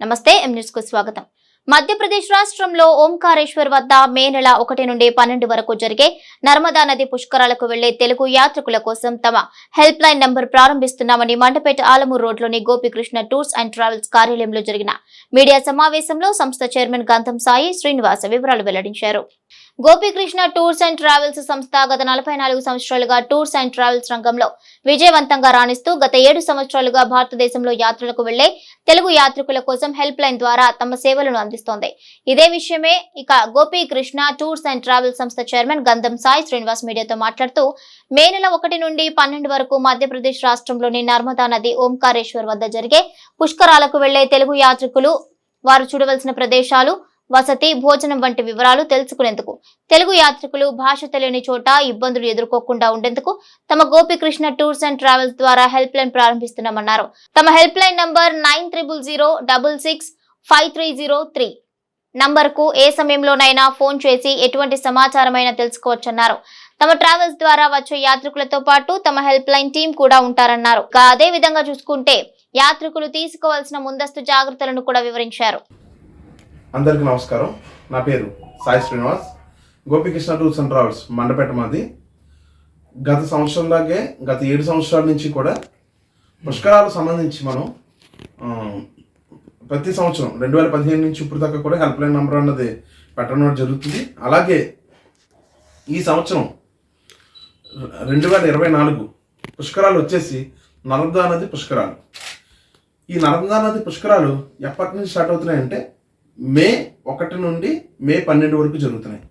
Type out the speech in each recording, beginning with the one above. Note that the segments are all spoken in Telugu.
నమస్తే ఎం న్యూస్కు స్వాగతం. మధ్యప్రదేశ్ రాష్ట్రంలో ఓంకారేశ్వర్ వద్ద మే నెల ఒకటి నుండి పన్నెండు వరకు జరిగే నర్మదా నది పుష్కరాలకు వెళ్ళే తెలుగు యాత్రికుల కోసం తమ హెల్ప్ లైన్ నంబర్ ప్రారంభిస్తున్నామని మండపేట ఆలమూరు రోడ్లోని గోపికృష్ణ టూర్స్ అండ్ ట్రావెల్స్ కార్యాలయంలో జరిగిన మీడియా సమావేశంలో సంస్థ చైర్మన్ గంధం సాయి శ్రీనివాస వివరాలు వెల్లడించారు. గోపీకృష్ణ టూర్స్ అండ్ ట్రావెల్స్ సంస్థ గత నలభై నాలుగు సంవత్సరాలుగా టూర్స్ అండ్ ట్రావెల్స్ రంగంలో విజయవంతంగా రాణిస్తూ గత ఏడు సంవత్సరాలుగా భారతదేశంలో యాత్రలకు వెళ్ళే తెలుగు యాత్రికుల కోసం హెల్ప్ లైన్ ద్వారా తమ సేవలను అందిస్తోంది. ఇదే విషయమే ఇక గోపీకృష్ణ టూర్స్ అండ్ ట్రావెల్స్ సంస్థ చైర్మన్ గంధం సాయి శ్రీనివాస్ మీడియాతో మాట్లాడుతూ మే నెల ఒకటి నుండి పన్నెండు వరకు మధ్యప్రదేశ్ రాష్ట్రంలోని నర్మదా నది ఓంకారేశ్వర్ వద్ద జరిగే పుష్కరాలకు వెళ్ళే తెలుగు యాత్రికులు వారు చూడవలసిన ప్రదేశాలు వసతి భోజనం వంటి వివరాలు తెలుసుకునేందుకు తెలుగు యాత్రికులు భాష తెలియని చోట ఇబ్బందులు ఎదుర్కోకుండా ఉండేందుకు తమ గోపికృష్ణ టూర్స్ అండ్ ట్రావెల్స్ ద్వారా హెల్ప్ లైన్ ప్రారంభిస్తున్నామన్నారు. తమ help line number nine triple zero double six five three zero three. నంబర్కు ఏ సమయంలోనైనా ఫోన్ చేసి ఎటువంటి సమాచారమైనా తెలుసుకోవచ్చన్నారు. తమ ట్రావెల్స్ ద్వారా వచ్చే యాత్రికులతో పాటు తమ హెల్ప్ లైన్ టీం కూడా ఉంటారన్నారు. అదే విధంగా చూసుకుంటే యాత్రికులు తీసుకోవాల్సిన ముందస్తు జాగ్రత్తలను కూడా వివరించారు. అందరికీ నమస్కారం. నా పేరు Sai Srinivas. Gopikrishna tours and travels Mandapeta మాది. గత సంవత్సరంలాగే గత ఏడు సంవత్సరాల నుంచి కూడా పుష్కరాలకు సంబంధించి మనం ప్రతి సంవత్సరం రెండు వేల పదిహేను నుంచి ఇప్పుడు దాకా కూడా హెల్ప్ లైన్ నెంబర్ అన్నది పెట్టడం జరుగుతుంది. అలాగే ఈ సంవత్సరం రెండు వేల ఇరవై నాలుగు పుష్కరాలు వచ్చేసి నర్మదా నది పుష్కరాలు. ఈ నర్మదా నది పుష్కరాలు ఎప్పటి నుంచి స్టార్ట్ అవుతున్నాయంటే మే ఒకటి నుండి మే పన్నెండు వరకు జరుగుతున్నాయి.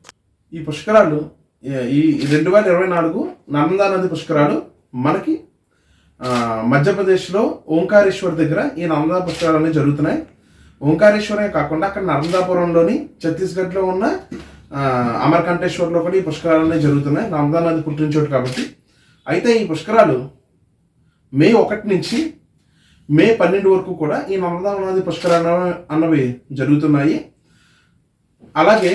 ఈ పుష్కరాలు ఈ రెండు వేల ఇరవై నాలుగు నర్మదా నది పుష్కరాలు మనకి మధ్యప్రదేశ్లో ఓంకారేశ్వర్ దగ్గర ఈ నర్మదా పుష్కరాలు అనేవి జరుగుతున్నాయి. ఓంకారేశ్వరే కాకుండా అక్కడ నర్మదాపురంలోని ఛత్తీస్గఢ్లో ఉన్న ఆ, అమర్కంటేశ్వర్లో కూడా ఈ పుష్కరాలు అనేవి జరుగుతున్నాయి. నర్మదా నది పుట్టిన చోటు కాబట్టి. అయితే ఈ పుష్కరాలు మే ఒకటి నుంచి మే పన్నెండు వరకు కూడా ఈ నర్మదా నది పుష్కరాలు అన్నవి జరుగుతున్నాయి. అలాగే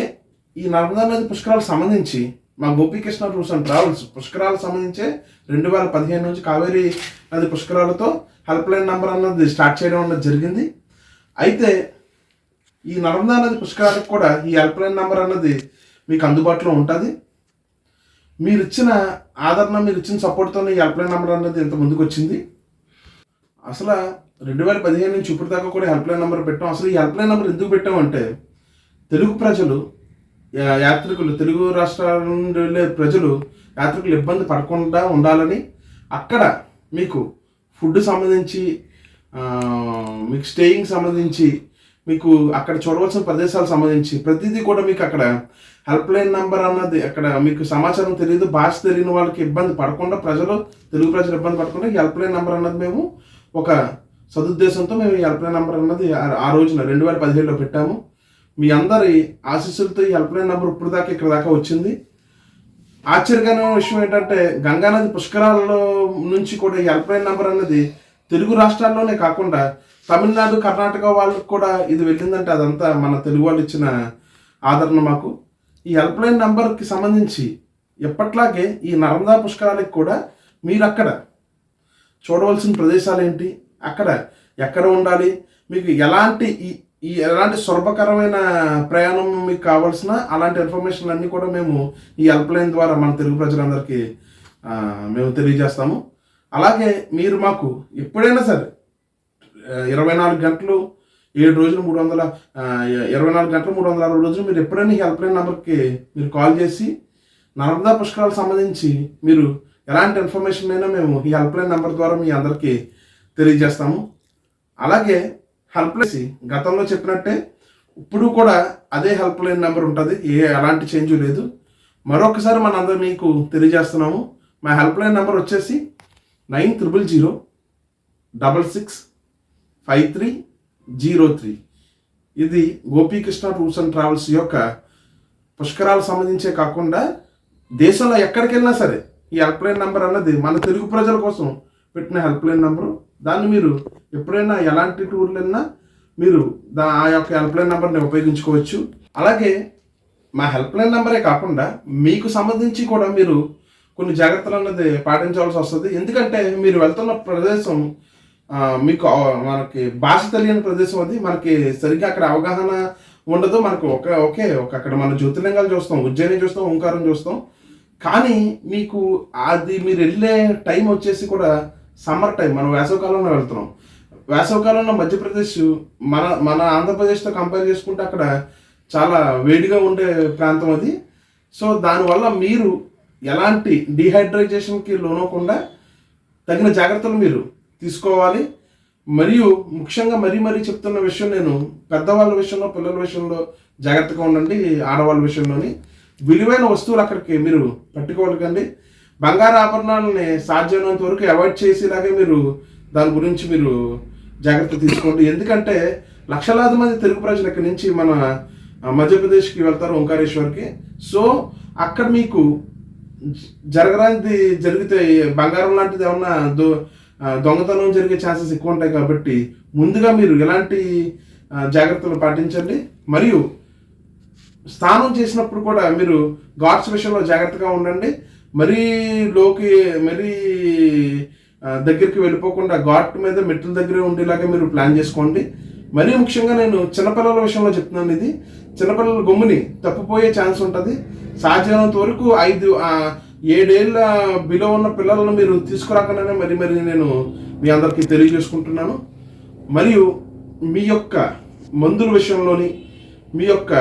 ఈ నర్మదా నది పుష్కరాలకు సంబంధించి మా గోపీకృష్ణ టూర్స్ అండ్ ట్రావెల్స్ పుష్కరాలకు సంబంధించే రెండు వేల పదిహేను నుంచి కావేరీ నది పుష్కరాలతో హెల్ప్ లైన్ నెంబర్ అన్నది స్టార్ట్ చేయడం అన్నది జరిగింది. అయితే ఈ నర్మదా నది పుష్కరాలకు కూడా ఈ హెల్ప్ లైన్ నెంబర్ అన్నది మీకు అందుబాటులో ఉంటుంది. మీరు ఇచ్చిన ఆదరణ మీరు ఇచ్చిన సపోర్ట్తో ఈ హెల్ప్ లైన్ నెంబర్ అన్నది ఇంత ముందుకు వచ్చింది అసలు రెండు వేల పదిహేను నుంచి ఇప్పుడు దాకా కూడా హెల్ప్ లైన్ నెంబర్ పెట్టాం. అసలు ఈ హెల్ప్ లైన్ నెంబర్ ఎందుకు పెట్టామంటే తెలుగు ప్రజలు యాత్రికులు తెలుగు రాష్ట్రాల నుండి వెళ్ళే ప్రజలు యాత్రికులు ఇబ్బంది పడకుండా ఉండాలని అక్కడ మీకు ఫుడ్ సంబంధించి మీకు స్టేయింగ్ సంబంధించి మీకు అక్కడ చూడవలసిన ప్రదేశాలకు సంబంధించి ప్రతిదీ కూడా మీకు అక్కడ హెల్ప్ లైన్ నెంబర్ అన్నది అక్కడ మీకు సమాచారం తెలియదు భాష తెలియని వాళ్ళకి ఇబ్బంది పడకుండా ప్రజలు తెలుగు ప్రజలు ఇబ్బంది పడకుండా హెల్ప్ లైన్ నెంబర్ అన్నది మేము ఒక సదుద్దేశంతో మేము ఈ హెల్ప్లైన్ నెంబర్ అన్నది ఆ- రోజున రెండు వేల పదిహేడులో పెట్టాము. మీ అందరి ఆశీస్సులతో ఈ హెల్ప్లైన్ నెంబర్ ఇప్పుడు దాకా ఇక్కడ దాకా వచ్చింది. ఆశ్చర్యకరమైన విషయం ఏంటంటే గంగానది పుష్కరాలలో నుంచి కూడా ఈ హెల్ప్లైన్ నెంబర్ అన్నది తెలుగు రాష్ట్రాల్లోనే కాకుండా తమిళనాడు కర్ణాటక వాళ్ళకి కూడా ఇది వెళ్ళిందంటే అదంతా మన తెలుగు వాళ్ళు ఇచ్చిన ఆదరణ మాకు. ఈ హెల్ప్లైన్ నెంబర్కి సంబంధించి ఎప్పట్లాగే ఈ నర్మదా పుష్కరాలకి కూడా మీరు అక్కడ చూడవలసిన ప్రదేశాలు ఏంటి అక్కడ ఎక్కడ ఉండాలి? మీకు ఎలాంటి ఈ ఎలాంటి సులభకరమైన ప్రయాణం మీకు కావాల్సిన అలాంటి ఇన్ఫర్మేషన్ అన్నీ కూడా మేము ఈ హెల్ప్లైన్ ద్వారా మన తెలుగు ప్రజలందరికీ మేము తెలియజేస్తాము. అలాగే మీరు మాకు ఎప్పుడైనా సరే ఇరవై నాలుగు గంటలు ఏడు రోజులు మూడు వందల ఇరవై నాలుగు గంటలు మూడు వందల అరవై రోజులు మీరు ఎప్పుడైనా ఈ హెల్ప్లైన్ నెంబర్కి మీరు కాల్ చేసి నర్మదా పుష్కరాలకు సంబంధించి మీరు ఎలాంటి ఇన్ఫర్మేషన్ అయినా మేము ఈ హెల్ప్లైన్ నెంబర్ ద్వారా మీ అందరికీ తెలియజేస్తాము. అలాగే హెల్ప్లైన్ గతంలో చెప్పినట్టే ఇప్పుడు కూడా అదే హెల్ప్లైన్ నెంబర్ ఉంటుంది. ఏ ఎలాంటి చేంజ్ లేదు. మరొకసారి మనందరం మీకు తెలియజేస్తున్నాము. మా హెల్ప్లైన్ నెంబర్ వచ్చేసి nine triple zero double six five three zero three. ఇది గోపీకృష్ణ టూర్స్ అండ్ ట్రావెల్స్ యొక్క పుష్కరాలు సంబంధించే కాకుండా దేశంలో ఎక్కడికి వెళ్ళినా సరే ఈ హెల్ప్ లైన్ నెంబర్ అన్నది మన తెలుగు ప్రజల కోసం పెట్టిన హెల్ప్ లైన్ నెంబరు దాన్ని మీరు ఎప్పుడైనా ఎలాంటి టూర్లైనా మీరు దా ఆ యొక్క హెల్ప్ లైన్ నెంబర్ని ఉపయోగించుకోవచ్చు. అలాగే మా హెల్ప్ లైన్ నెంబరే కాకుండా మీకు సంబంధించి కూడా మీరు కొన్ని జాగ్రత్తలు అన్నది పాటించవలసి వస్తుంది. ఎందుకంటే మీరు వెళ్తున్న ప్రదేశం మీకు మనకి భాష తెలియని ప్రదేశం అది. మనకి సరిగ్గా అక్కడ అవగాహన ఉండదు. మనకు ఒక ఒకే ఒక అక్కడ మన జ్యోతిర్లింగాలు చూస్తాం ఉజ్జయిని చూస్తాం ఓంకారం చూస్తాం. కానీ మీకు అది మీరు వెళ్ళే టైం వచ్చేసి కూడా సమ్మర్ టైం. మనం వేసవకాలంలో వెళ్తున్నాం. వేసవకాలంలో మధ్యప్రదేశ్ మన మన ఆంధ్రప్రదేశ్తో కంపేర్ చేసుకుంటే అక్కడ చాలా వేడిగా ఉండే ప్రాంతం అది. సో దానివల్ల మీరు ఎలాంటి డిహైడ్రేషన్కి లోనవకుండా తగిన జాగ్రత్తలు మీరు తీసుకోవాలి. మరియు ముఖ్యంగా మరీ మరీ చెప్తున్న విషయం నేను పెద్దవాళ్ళ విషయంలో పిల్లల విషయంలో జాగ్రత్తగా ఉండండి ఆడవాళ్ళ విషయంలోని. విలువైన వస్తువులు అక్కడికి మీరు పట్టుకోవాలండి బంగారు ఆభరణాలని సాధ్యమైనంత వరకు అవాయిడ్ చేసేలాగే మీరు దాని గురించి మీరు జాగ్రత్త తీసుకోండి. ఎందుకంటే లక్షలాది మంది తెలుగు ప్రజలు ఇక్కడి నుంచి మన మధ్యప్రదేశ్కి వెళ్తారు ఓంకారేశ్వర్కి. సో అక్కడ మీకు జ- జరగరానిది జరిగితే బంగారం లాంటిది ఏమన్నా దొ దొంగతనం జరిగే ఛాన్సెస్ ఎక్కువ ఉంటాయి కాబట్టి ముందుగా మీరు ఎలాంటి జాగ్రత్తలు పాటించండి. మరియు స్నానం చేసినప్పుడు కూడా మీరు గాడ్స్ విషయంలో జాగ్రత్తగా ఉండండి. మరీ లోకి మరీ దగ్గరికి వెళ్ళిపోకుండా ఘాట్ మీద మెట్ల దగ్గరే ఉండేలాగా మీరు ప్లాన్ చేసుకోండి. మరీ ముఖ్యంగా నేను చిన్నపిల్లల విషయంలో చెప్తున్నాను ఇది. చిన్నపిల్లల గమ్ముని తప్పిపోయే ఛాన్స్ ఉంటుంది. సాధ్యమైనంత వరకు ఐదు ఏడేళ్ళ బిలో ఉన్న పిల్లలను మీరు తీసుకురాకుండానే మరి మరి నేను మీ అందరికీ తెలియజేసుకుంటున్నాను. మరియు మీ యొక్క మందుల విషయంలోని మీ యొక్క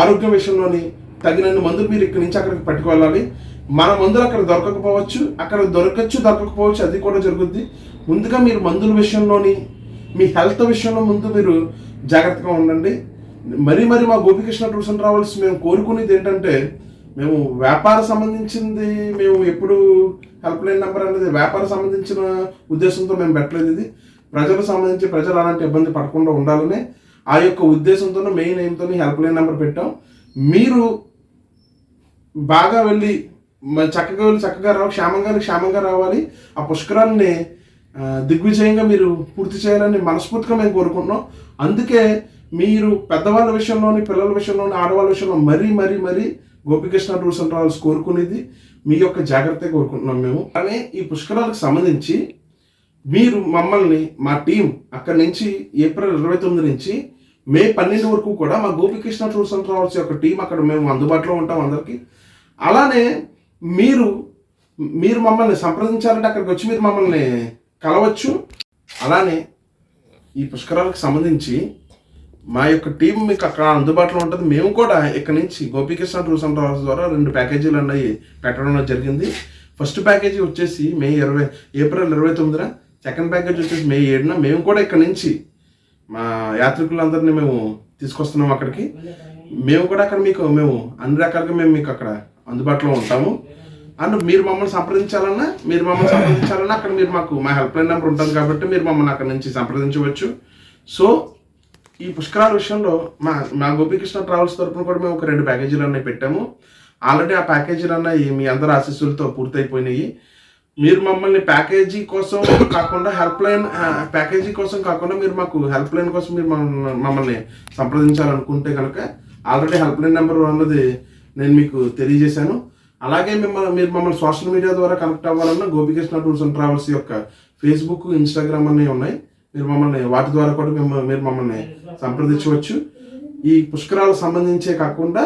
ఆరోగ్యం విషయంలోని తగినన్ని మందులు మీరు ఇక్కడి నుంచి అక్కడికి పట్టుకోవాలి మన మందులు అక్కడ దొరకకపోవచ్చు అక్కడ దొరకచ్చు దొరకకపోవచ్చు అది కూడా జరుగుద్ది. ముందుగా మీరు మందుల విషయంలోని మీ హెల్త్ విషయంలో ముందు మీరు జాగ్రత్తగా ఉండండి. మరీ మరి మా గోపికృష్ణ టూర్స్ అండ్ ట్రావెల్స్ మేము కోరుకునేది ఏంటంటే మేము వ్యాపార సంబంధించింది మేము ఎప్పుడు హెల్ప్ లైన్ నెంబర్ అనేది వ్యాపార సంబంధించిన ఉద్దేశంతో మేము పెట్టలేదు ఇది. ప్రజలకు సంబంధించి ప్రజలు అలాంటి ఇబ్బంది పడకుండా ఉండాలనే ఆ యొక్క ఉద్దేశంతో మెయిన్ ఎయిమ్తో హెల్ప్ లైన్ నెంబర్ పెట్టాం. మీరు బాగా వెళ్ళి చక్కగా వెళ్ళి చక్కగా రావాలి క్షేమంగా క్షేమంగా రావాలి. ఆ పుష్కరాన్ని దిగ్విజయంగా మీరు పూర్తి చేయాలని మనస్ఫూర్తిగా మేము కోరుకుంటున్నాం. అందుకే మీరు పెద్దవాళ్ళ విషయంలోని పిల్లల విషయంలోని ఆడవాళ్ళ విషయంలో మరీ మరీ మరీ గోపికృష్ణ టూర్స్ అండ్ ట్రావెల్స్ కోరుకునేది మీ యొక్క జాగ్రత్త కోరుకుంటున్నాం మేము. కానీ ఈ పుష్కరాలకు సంబంధించి మీరు మమ్మల్ని మా టీం అక్కడి నుంచి ఏప్రిల్ ఇరవై తొమ్మిది నుంచి మే పన్నెండు వరకు కూడా మా గోపికృష్ణ టూర్స్ అండ్ ట్రావెల్స్ యొక్క టీం అక్కడ మేము అందుబాటులో ఉంటాం అందరికీ. అలానే మీరు మీరు మమ్మల్ని సంప్రదించాలంటే అక్కడికి వచ్చి మీరు మమ్మల్ని కలవచ్చు. అలానే ఈ పుష్కరాలకు సంబంధించి మా యొక్క టీం మీకు అక్కడ అందుబాటులో ఉంటుంది. మేము కూడా ఇక్కడ నుంచి గోపికృష్ణ టూర్స్ అండ్ ట్రావెల్స్ ద్వారా రెండు ప్యాకేజీలు అనేవి పెట్టడం జరిగింది. ఫస్ట్ ప్యాకేజీ వచ్చేసి మే ఇరవై ఏప్రిల్ ఇరవై తొమ్మిదిన సెకండ్ ప్యాకేజ్ వచ్చేసి మే ఏడున. మేము కూడా ఇక్కడ నుంచి మా యాత్రికులందరినీ మేము తీసుకొస్తున్నాం అక్కడికి. మేము కూడా అక్కడ మీకు మేము అన్ని రకాలుగా మేము మీకు అక్కడ అందుబాటులో ఉంటాము. అండ్ మీరు మమ్మల్ని సంప్రదించాలన్నా మీరు మమ్మల్ని సంప్రదించాలన్నా అక్కడ మీరు మాకు మా హెల్ప్ లైన్ నెంబర్ ఉంటుంది కాబట్టి మీరు మమ్మల్ని అక్కడ నుంచి సంప్రదించవచ్చు. సో ఈ పుష్కరాల విషయంలో మా మా గోపీకృష్ణ ట్రావెల్స్ తరఫున కూడా మేము ఒక రెండు ప్యాకేజీలు అన్నీ పెట్టాము. ఆల్రెడీ ఆ ప్యాకేజీలు అన్నవి మీ అందరి ఆశీస్సులతో పూర్తయిపోయినాయి. మీరు మమ్మల్ని ప్యాకేజీ కోసం కాకుండా హెల్ప్ లైన్ ప్యాకేజీ కోసం కాకుండా మీరు మాకు హెల్ప్ లైన్ కోసం మీరు మమ్మల్ని మమ్మల్ని సంప్రదించాలనుకుంటే కనుక ఆల్రెడీ హెల్ప్ లైన్ నెంబర్ అన్నది నేను మీకు తెలియజేశాను. అలాగే మిమ్మల్ని మీరు మమ్మల్ని సోషల్ మీడియా ద్వారా కనెక్ట్ అవ్వాలన్నా గోపికృష్ణ టూర్స్ అండ్ ట్రావెల్స్ యొక్క ఫేస్బుక్ ఇన్స్టాగ్రామ్ అనేవి ఉన్నాయి. మీరు మమ్మల్ని వాటి ద్వారా కూడా మిమ్మల్ని మీరు మమ్మల్ని సంప్రదించవచ్చు. ఈ పుష్కరాలకు సంబంధించే కాకుండా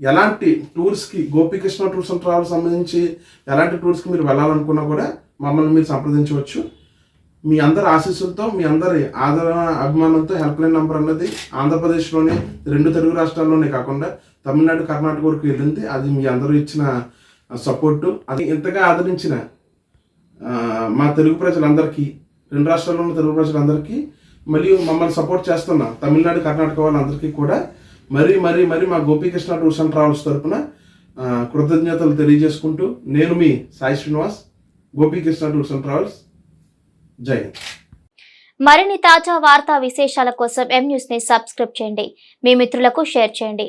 ఎలాంటి టూర్స్కి గోపికృష్ణ టూర్స్ అండ్ ట్రావెల్స్ సంబంధించి ఎలాంటి టూర్స్కి మీరు వెళ్ళాలనుకున్నా కూడా మమ్మల్ని మీరు సంప్రదించవచ్చు. మీ అందరి ఆశీస్సులతో మీ అందరి ఆదరణ అభిమానంతో హెల్ప్ లైన్ నెంబర్ అన్నది ఆంధ్రప్రదేశ్లోనే రెండు తెలుగు రాష్ట్రాల్లోనే కాకుండా తమిళనాడు కర్ణాటక వరకు వెళ్ళింది. అది మీ అందరూ ఇచ్చిన సపోర్టు అది ఇంతగా ఆదరించిన మా తెలుగు ప్రజలందరికీ రెండు రాష్ట్రాల్లో ఉన్న తెలుగు ప్రజలందరికీ మరియు మమ్మల్ని సపోర్ట్ చేస్తున్న తమిళనాడు కర్ణాటక వాళ్ళందరికీ కూడా మరీ మరీ మరీ మా గోపీకృష్ణ టూర్స్ అండ్ ట్రావెల్స్ తరఫున కృతజ్ఞతలు తెలియజేసుకుంటూ నేను మీ Sai Srinivas Gopikrishna tours and travels. Jai Hind. మరిన్ని తాజా వార్తా విశేషాల కోసం ఎం న్యూస్ని సబ్స్క్రైబ్ చేయండి. మీ మిత్రులకు షేర్ చేయండి.